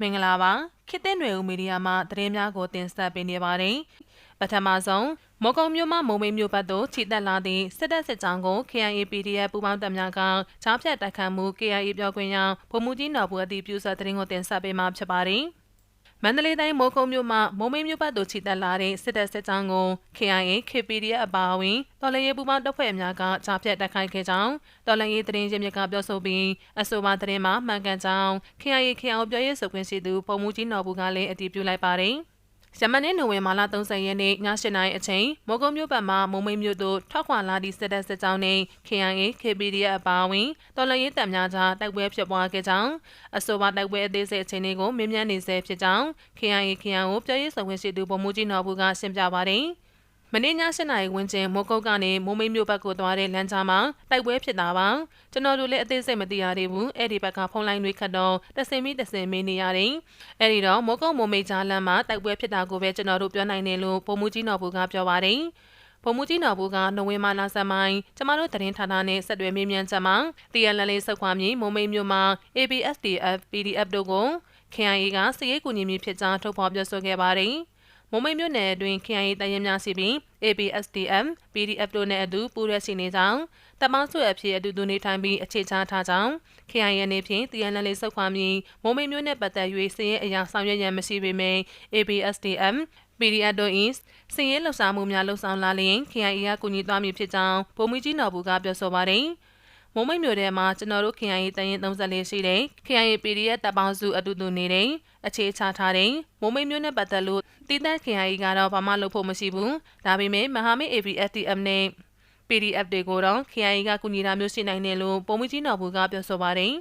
မင်္ဂလာပါခေတ်သစ်နွယ်ဦးမီဒီယာမှသတင်းများကိုတင်ဆက်ပေးနေပါတယ်ပထမဆုံးမော်ကုံမြို့မှမုံမိတ်မြို့ဘက်သို့ခြိတက်လာသည့်စစ်တပ်စစ်ကြောင်းကို KIA PDF ပူးပေါင်းတပ်များကချားဖြတ်တိုက်ခတ်မှု KIA ပြောခွင့်ရဗိုလ်မှူးကြီးနော်ဘူးအသည့်ပြုဆက်သတင်းကိုတင်ဆက်ပေးမှာဖြစ်ပါတယ် မန္တလေးတိုင်းမိုးကုံမြို့မှမုံမိတ်မြို့ဘက်သို့ခြိတက်လာတဲ့စစ်တပ်စစ်ကြောင်းကို KIA KPDF အပါအဝင်တော်လှန်ရေးပူးပေါင်းတပ်ဖွဲ့များကချားဖြတ်တိုက်ခိုက်ခဲ့ကြောင်းတော်လှန်ရေးသတင်းရင်းမြစ်ကပြောဆိုပြီးအဆိုပါသတင်းမှာမှန်ကန်ကြောင်း KIA KIO ပြောရေးဆိုခွင့်ရှိသူပုံမှုကြီးနော်ဘူးကလည်းအတည်ပြုလိုက်ပါတယ်။ ရမန်နေ့နိုဝင်ဘာလ30ရက်နေ့ည7:00နာရီအချိန်မော်ကုံမြို့ဘက်မှမုံမိတ်မြို့သို့ထွက်ခွာလာသည့်စစ်တပ်စစ်ကြောင်းနှင့် KIA KPDF အပါအဝင်တော်လှန်ရေးတပ်များကြားတိုက်ပွဲဖြစ်ပွားခဲ့ကြောင်းအဆိုပါတိုက်ပွဲအသေးစိတ်အခြေအနေကိုမေးမြန်းနေဆဲဖြစ်ကြောင်း KIA KIO ပြောရေးဆိုခွင့်ရှိသူဗိုလ်မှူးကြီးနော်ဘူးကရှင်းပြပါတယ်။ မနေ့ည7နာရီဝန်းကျင်မိုးကုတ်ကနေမိုးမိတ်မြို့ဘက်ကိုသွားတဲ့လမ်းကြားမှာတိုက်ပွဲဖြစ်တာပါကျွန်တော်တို့လည်းအသေးစိတ်မသိရသေးဘူးအဲ့ဒီဘက်ကဖုန်းလိုင်းတွေခတ်တော့တစင်မီတစင်မင်းနေရတယ်အဲ့ဒီတော့မိုးကုတ်မိုးမိတ်ကြားလမ်းမှာတိုက်ပွဲဖြစ်တာကိုပဲကျွန်တော်တို့ပြောနိုင်တယ်လို့ပုံမှုကြီးနော်ဘူကပြောပါတယ်ဗိုလ်မှူးကြီးနော်ဘူးကနိုဝင်ဘာလဆန်းပိုင်းကျမတို့သတင်းဌာနနဲ့ဆက်သွယ်မေးမြန်းချက်မှာတရလလေးစုခွာမြေမုံမိတ်မြို့မှာ ABSDF PDF တို့ကို KIA ကစရေးကူညီမှုဖြစ်ကြောင်းထုတ်ဖော်ပြောဆိုခဲ့ပါတယ်။ မုံမိတ်မြို့နယ်အတွင်း KIA တရင်များစီပြီး ABSDM PDF တို့နဲ့အတူပူးရဲရှိနေကြောင်းတမောင်းဆွေအဖြစ်အတူတူနေထိုင်ပြီးအခြေချထားကြောင်း KIA နေဖြင့်တရန်လေးစုပ်ခွာပြီးမုံမိတ်မြို့နယ်ပတ်သက်၍စည်ရဲအရာဆောင်ရွက်ရန်မရှိပေမယ့် ABSDM PDF တို့၏စည်ရဲလှုပ်ရှားမှုများလှုပ်ဆောင်လာလျင် KIA ကကူညီသွားမည်ဖြစ်ကြောင်းဗိုလ်မှူးကြီးနော်ဘူးကပြောဆိုပါတယ်။ မုံမိတ်မြို့ထဲမှာကျွန်တော်တို့ KIA တရင်34ရှိတယ် KIA PDF တပ်ပေါင်းစုအတူတူနေတယ်အခြေချထားတယ်မုံမိတ်မြို့နဲ့ပတ်သက်လို့တည်တဲ့ KIA ကတော့ဘာမှလုပ်ဖို့မရှိဘူးဒါပေမဲ့မဟာမိတ် ABSTM နဲ့ PDF တွေကိုတော့ KIA ကကူညီတာမျိုးရှိနိုင်တယ်လို့ပုံမကြီးနော်ဘူးကပြောဆိုပါတယ်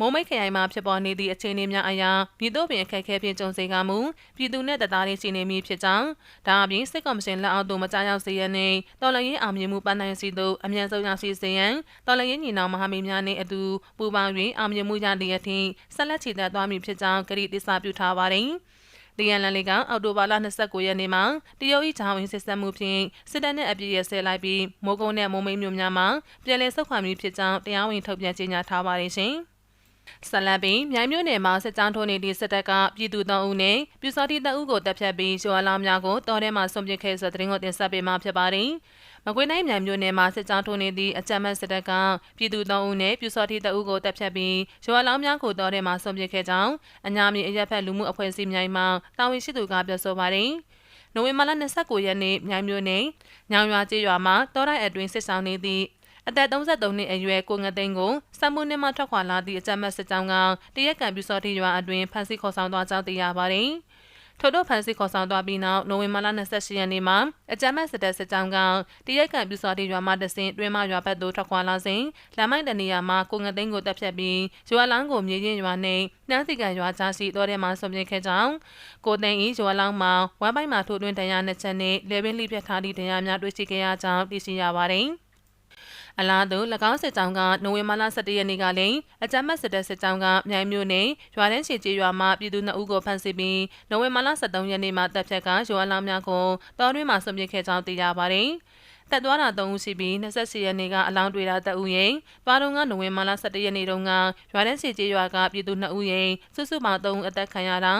မုံမိတ်ခရိုင်မှာဖြစ်ပေါ်နေသည့်အခြေအနေများအရာပြည်သူ့ပင်အခက်အခဲဖြင့်ကြုံစေကမူပြည်သူနဲ့တသားလေးရှိနေမည်ဖြစ်ကြောင်းဒါအပြင်စစ်ကော်မရှင်လက်အောက်သို့မကြားရောက်စေရနှင့်တော်လှန်ရေးအောင်မြင်မှုပန်းနိုင်စီသို့အမြန်ဆုံးရောက်ရှိစေရန်တော်လှန်ရေးညီနောင်မဟာမိတ်များနှင့်အတူပူးပေါင်း၍အောင်မြင်မှုရသည့်အထိဆက်လက်ချီတက်သွားမည်ဖြစ်ကြောင်းကတိသစ္စာပြုထားပါသည်လီယန်လန်လီကအော်တိုဘာလ29ရက်နေ့မှာတရုတ်၏ဂျာဝင်စစ်ဆက်မှုဖြင့်စစ်တပ်နှင့်အပြည့်ရဆဲလိုက်ပြီးမိုးကုန်းနဲ့မိုးမိတ်မြို့များမှာပြည်လဲဆုတ်ခွာမှုဖြစ်ကြောင်းတရားဝင်ထုတ်ပြန်ကြေညာထားပါတယ်ရှင်။ ဆက်လက်ပြီးမြိုင်မြို့နယ်မှာစစ်ကြောင်းထိုးနေသည့်စစ်တပ်ကပြည်သူ၃ဦးနဲ့ပြူစောတိ၃ဦးကိုတပ်ဖြတ်ပြီးရွာလောင်များကိုတော်ထဲမှာဆွန့်ပစ်ခဲ့ဆိုတဲ့သတင်းကိုတင်ဆက်ပေးမှာဖြစ်ပါတယ်။မကွေးတိုင်းမြိုင်မြို့နယ်မှာစစ်ကြောင်းထိုးနေသည့်အကြမ်းဖက်စစ်တပ်ကပြည်သူ၃ဦးနဲ့ပြူစောတိ၃ဦးကိုတပ်ဖြတ်ပြီးရွာလောင်များကိုတော်ထဲမှာဆွန့်ပစ်ခဲ့ကြောင်းအညာမြေအရက်ဖက်လူမှုအဖွဲ့အစည်းမြိုင်မှာတာဝန်ရှိသူကပြောဆိုပါတယ်။နိုဝင်ဘာလ29ရက်နေ့မြိုင်မြို့နယ်ညောင်ရွာကျေးရွာမှာတောတိုင်းအတွင်းစစ်ဆောင်နေသည့် အသက်33နှစ်အရွယ်ကိုငသိန်းကိုစံမှုနှစ်မှထွက်ခွာလာသည့်အကြမ်းမဲ့စစ်ကြောင်းကတရက်ကံပြူစောတိရွာအတွင်းဖမ်းဆီးခေါ်ဆောင်သွားကြောင်းသိရပါတယ်။ထို့သောဖန်စီခေါ်ဆောင်သွားပြီးနောက်နိုဝင်ဘာလ28ရက်နေ့မှာအကြမ်းမဲ့စစ်တပ်စစ်ကြောင်းကတရက်ကံပြူစောတိရွာမှတဆင်တွင်းမရွာဘက်သို့ထွက်ခွာလာစဉ်လမ်းမိုက်တနေရာမှာကိုငသိန်းကိုတပ်ဖြတ်ပြီးရွာလောင်းကိုမြေရင်ရွာနှင့်နှမ်းစီကံရွာကြားရှိတော်ထဲမှာဆွန်ပြခဲ့ကြောင်းကိုသိန်း၏ရွာလောင်းမှာဝမ်းပိုင်းမှာထိုးတွင်းတရားနှစ်ချက်နှင့်လေပင်လိပြတ်ထားသည့်တရားများတွေ့ရှိခဲ့ရကြောင်းသိရှိရပါသည်။ အလားတူ၎င်းစစ်ကြောင်းကနိုဝင်ဘာလ17ရက်နေ့ကလည်းအကြမ်းဖက်စစ်တပ်စစ်ကြောင်းကမြိုင်မြို့နယ်ရွာတန်းချီကျေးရွာမှာပြည်သူ2ဦးကိုဖမ်းဆီးပြီးနိုဝင်ဘာလ23ရက်နေ့မှာတပ်ဖြတ်ကရွာလောင်များကိုတောတွင်းမှာဆွန့်ပစ်ခဲ့ကြောင်းသိရပါတယ်။တက်သွားတာ3ဦးရှိပြီး28ရက်နေ့ကအလောင်းတွေ့တာတဦးရင်တွားတုံးကနိုဝင်ဘာလ17ရက်နေ့တုန်းကရွာတန်းစီကျေးရွာကပြည်သူ2ဦးရင်စုစုပေါင်း3ဦးအသက်ခံရတာ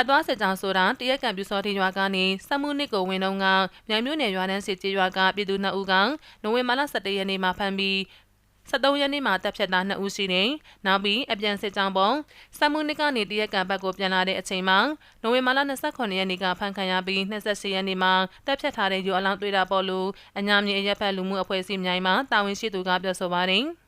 အသွားစစ်ကြောင်းဆိုတာတရက်ကန်ပြူစောတိရွာကနေစက်မှုနစ်ကိုဝင်တော့ကမြိုင်မြို့နယ်ရွာတန်းစစ်ကျေးရွာကပြည်သူ2ဦးကနိုဝင်ဘာလ17ရက်နေ့မှာဖမ်းပြီး73ရက်နေ့မှာတပ်ဖြတ်သား2ဦးရှိနေနောက်ပြီးအပြန်စစ်ကြောင်းပုံစက်မှုနစ်ကနေတရက်ကန်ဘက်ကိုပြန်လာတဲ့အချိန်မှာနိုဝင်ဘာလ28ရက်နေ့ကဖမ်းခံရပြီး28ရက်နေ့မှာတပ်ဖြတ်ထားတဲ့ယူအလောင်းတွေ့တာပေါ်လို့အညာမြေအရက်ဖက်လူမှုအဖွဲ့အစည်းမြိုင်မှာတာဝန်ရှိသူကပြောဆိုပါတယ်။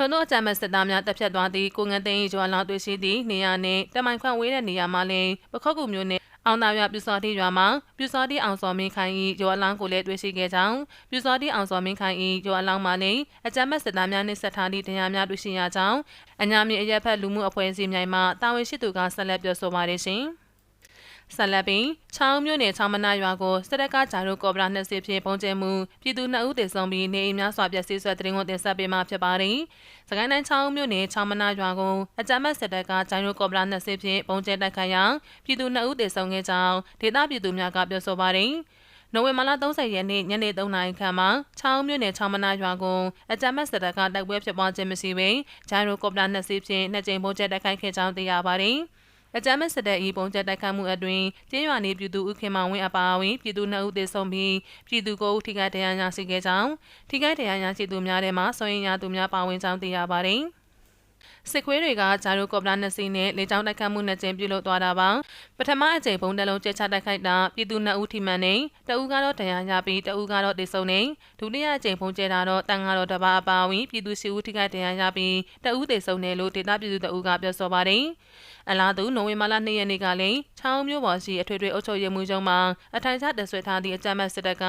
ထို့သောအကြမ်းဖက်စစ်သားများတပ်ဖြတ်သွားသည့်ကိုငန်းသိန်းရွာလောင်တွေ့ရှိသည့်နေရာနှင့်တမိုင်ခွန့်ဝေးတဲ့နေရာမှာလည်းပခောက်ကူမျိုးနှင့်အောင်သာရွာပြူစောတိရွာမှာပြူစောတိအောင်စော်မင်းခိုင်၏ရွာလောင်းကိုလည်းတွေ့ရှိခဲ့ကြောင်းပြူစောတိအောင်စော်မင်းခိုင်၏ရွာလောင်းမှာလည်းအကြမ်းဖက်စစ်သားများနှင့်ဆက်ထားသည့်တရားများတွေ့ရှိရကြောင်းအညာမြေအရက်ဖက်လူမှုအဖွဲ့အစည်းများမှတာဝန်ရှိသူကဆက်လက်ပြောဆိုပါရရှင်။ ဆက်လက်ပြီးချောင်းမြို့နယ်ချောင်းမနာရွာကိုစတက်ကဂျာရိုကော်ဘရာနှစ်စီဖြင့်ပုံကျဲမှုပြည်သူနှစ်ဦးတည်ဆုံပြီးနေအိမ်များစွာပျက်စီးဆွဲတဲ့ရင်ကိုတင်ဆက်ပေးမှာဖြစ်ပါတယ်။စကိုင်းတိုင်းချောင်းမြို့နယ်ချောင်းမနာရွာကိုအကြမ်းဖက်စတက်ကဂျာရိုကော်ဘရာနှစ်စီဖြင့်ပုံကျဲတိုက်ခိုက်ရာပြည်သူနှစ်ဦးတည်ဆုံခဲ့ကြောင်းဒေသပြည်သူများကပြောဆိုပါတယ်။နိုဝင်ဘာလ30ရက်နေ့ညနေ3နာရီခန့်မှာချောင်းမြို့နယ်ချောင်းမနာရွာကိုအကြမ်းဖက်စစ်တပ်ကတိုက်ပွဲဖြစ်ပွားခြင်းမရှိဘဲဂျိုင်ရိုကော်ပတာနှစ်စီးဖြင့်နှစ်ကြိမ်ပုံကျဲတိုက်ခိုက်ခဲ့ကြောင်းသိရပါတယ်။ အကြမ်းမဲ့စစ်တပ်၏ပုံကျတိုက်ခိုက်မှုအတွင်းကျင်းရွာနေပြည်သူဦးခင်မောင်ဝင်းအပါအဝင်ပြည်သူ2ဦးသေဆုံးပြီးပြည်သူ9ဦးထိခိုက်ဒဏ်ရာရရှိခဲ့ကြောင်းထိခိုက်ဒဏ်ရာရရှိသူများထဲမှာစိုးရင်ရသူများပါဝင်ကြောင်းသိရပါတယ်။ စစ်ခွေးတွေကဂျာရိုကော်ပတာနှစ်စီးနဲ့လေကြောင်းတိုက်ခတ်မှုနှစ်ကြိမ်ပြုလုပ်သွားတာပါပထမအကြိမ်ဘုံတလုံးကျချတိုက်ခိုက်တာပြည်သူနှစ်ဦးထိမှန်နေတအူးကတော့ဒဏ်ရာရပြီးတအူးကတော့တေဆုံးနေဒုတိယအကြိမ်ဘုံကျတာတော့တန်ကတော့တပါအပါဝင်ပြည်သူရှိဦးထိခိုက်ဒဏ်ရာရပြီးတအူးတေဆုံးနေလို့ဒေသပြည်သူတအူးကပြောဆိုပါတယ်အလားတူနိုဝင်ဘာလ2ရက်နေ့ကလည်းချောင်းမျိုးပေါ်ရှိအထွေထွေအုပ်ချုပ်ရေးမှူးချုပ်မှအထိုင်ချတပ်ဆွဲထားသည့်အကြမ်းဖက်စစ်တပ်က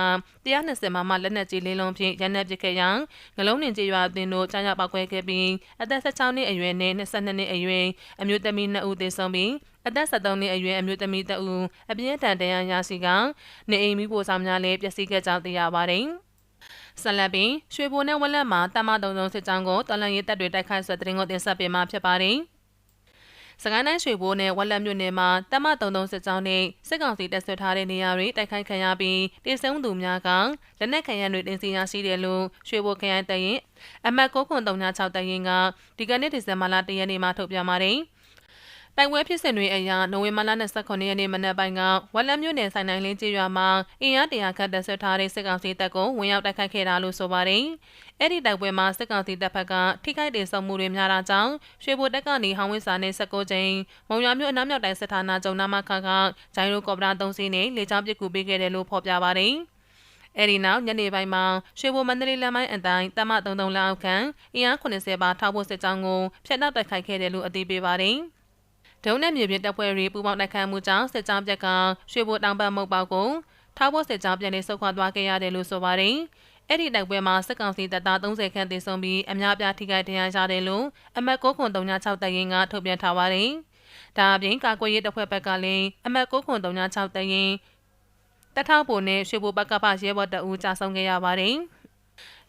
120မှာမှလက်နက်ကြီးလေးလုံးဖြင့်ရန်နက်ပစ်ခဲ့ရာငလုံးနှင်ကြေးရွာအသင်းတို့ကြားရောက်ပောက်ကွဲခဲ့ပြီးအသက်16နှစ်အရွယ်နဲ့22နှစ်အရွယ်အမျိုးသမီး2ဦးသေဆုံးပြီးအသက်73နှစ်အရွယ်အမျိုးသမီး2ဦးအပြင်းထန်ဒဏ်ရာရရှိကနေအိမ်မိဖို့ဆောင်များလည်းပျက်စီးခဲ့ကြောင်းသိရပါတယ်။ဆလပ်ပင်ရွှေဘိုနဲ့ဝက်လက်မှာတမတုံတုံစစ်ကြောင်းကိုတော်လန်ရေးတပ်တွေတိုက်ခိုက်ဆွဲတဲ့ရင်ကိုတင်ဆက်ပေးမှာဖြစ်ပါတယ်။ စကိုင်းတိုင်းရွှေဘိုးနဲ့ဝက်လက်မြို့နယ်မှာတမ33စစ်ကြောင်းနဲ့စစ်ကောင်စီတပ်ဆွဲထားတဲ့နေရာတွေတိုက်ခိုက်ခံရပြီးတေဆုံးသူများကလက်နက်ခံရတွေတင်စီရရှိတယ်လို့ရွှေဘိုခရိုင်တရင်အမတ်9336တရင်ကဒီကနေ့ဒီဇင်ဘာလ1ရက်နေ့မှာထုတ်ပြန်ပါတယ်။ တိုက်ပွဲဖြစ်စဉ်တွေအရနိုဝင်ဘာလ29ရက်နေ့မနက်ပိုင်းကဝက်လက်မြို့နယ်ဆိုင်နိုင်လင်းကျေးရွာမှာအင်အားတရာခတ်တပ်ဆွဲထားတဲ့စစ်ကောင်စီတပ်ကိုဝင်ရောက်တိုက်ခိုက်ခဲ့တာလို့ဆိုပါတယ်။အဲ့ဒီတိုက်ပွဲမှာစစ်ကောင်စီတပ်ဖက်ကထိခိုက်ဒေဆုံးမှုတွေများတာကြောင့်ရွှေဘိုတက်ကနေဟောင်းဝင်းစာနဲ့16ကြိမ်မုံရွာမြို့အနောက်မြောက်တိုင်းစစ်ဌာနချုပ်နာမခကဂျိုင်းရိုကော်ပရာ3စီးနဲ့လေကြောင်းပစ်ကူပေးခဲ့တယ်လို့ဖော်ပြပါတယ်။အဲဒီနောက်ညနေပိုင်းမှာရွှေဘိုမန္တလေးလမ်းပိုင်းအတိုင်းတမ33လောက်ခန့်အင်အား80ပါထောက်ဖို့စစ်ကြောင်းကိုဖျက်နှောက်တိုက်ခိုက်ခဲ့တယ်လို့အသိပေးပါတယ်။ ဒုံနဲ့မြေပြင်တပ်ဖွဲ့တွေပူးပေါင်းတိုက်ခိုက်မှုကြောင့်စစ်ကြောင်းပြက်ကရွှေဘိုတောင်ပတ်မုတ်ပေါက်ကိုထောက်ဖို့စစ်ကြောင်းပြန်နေဆုတ်ခွာသွားခဲ့ရတယ်လို့ဆိုပါတယ်။အဲ့ဒီတိုက်ပွဲမှာစစ်ကောင်စီတပ်သား30ခန့်သေဆုံးပြီးအများပြားထိခိုက်ဒဏ်ရာရတယ်လို့အမတ်936တပ်ရင်းကထုတ်ပြန်ထားပါတယ်။ဒါအပြင်ကာကွယ်ရေးတပ်ဖွဲ့ဘက်ကလည်းအမတ်936တပ်ရင်းတထောက်ပုံနဲ့ရွှေဘိုဘက်ကဖရဲဘော်တအူးကြာဆုံးခဲ့ရပါတယ်။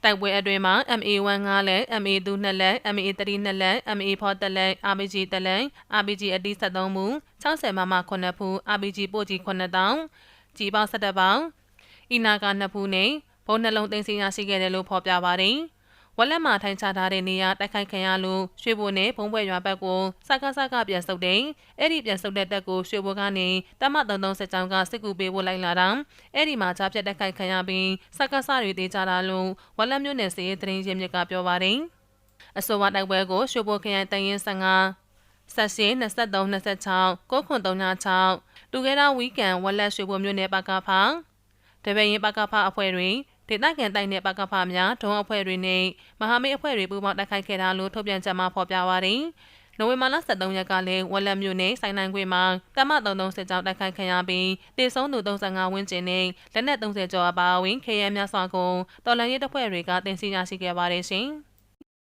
တိုက်ပွဲအတွင်းမှာ MA1 5လက် MA2 2လက် MA3 2လက် MA4 3လက် RPG 3လက် RPG အတိ73မူ60မမ9ဖူး RPG ပို့ကြီး9တောင်ကြီးပေါင်း17ပေါင်အီနာက2ဖူးနဲ့ဘုံနှလုံးသိမ်းဆည်းရရှိခဲ့တယ်လို့ဖော်ပြပါတယ်။ ဝက်လက်မှာထိုင်ချထားတဲ့နေရာတိုက်ခိုက်ခံရလို့ရွှေဘိုနဲ့ဘုံဘွယ်ရွာဘက်ကိုစကားစကားပြန်ဆုတ်တယ်။အဲ့ဒီပြန်ဆုတ်တဲ့တက်ကိုရွှေဘိုကနေတမ33စက်ကြောင်းကစစ်ကူပေးဖို့လိုက်လာတာ။အဲ့ဒီမှာကြားပြတ်တိုက်ခိုက်ခံရပြီးစကားစတွေတေးကြတာလို့ဝက်လက်မြို့နယ်စီရေးသတင်းရင်းမြစ်ကပြောပါတယ်။အဆိုပါတိုက်ပွဲကိုရွှေဘိုခရိုင်တရင်15ဆက်ရှိ23 26 9336တူခဲ့တာဝီကန်ဝက်လက်ရွှေဘိုမြို့နယ်ပကဖာတပည့်ရင်ပကဖအဖွဲ့တွင် ဒေသခံတိုင်းနယ်ပကဖများဒုံအဖွဲ့တွေနဲ့မဟာမိတ်အဖွဲ့တွေပူးပေါင်းတိုက်ခိုက်ခဲ့တာလို့ထုတ်ပြန်ချက်မှာဖော်ပြပါပါတယ်။နိုဝင်ဘာလ23ရက်ကလည်းဝက်လက်မြို့နယ်ဆိုင်နိုင်ခွေမှာတမ33စစ်ကြောင်းတိုက်ခိုက်ခံရပြီးတေဆုံးသူ35ဝန်းကျင်နဲ့လက်နက်30ကျော်အပါအဝင် KM များစွာကိုတော်လန်ရေးတပ်ဖွဲ့တွေကတင်စီရရှိခဲ့ပါတယ်ရှင်။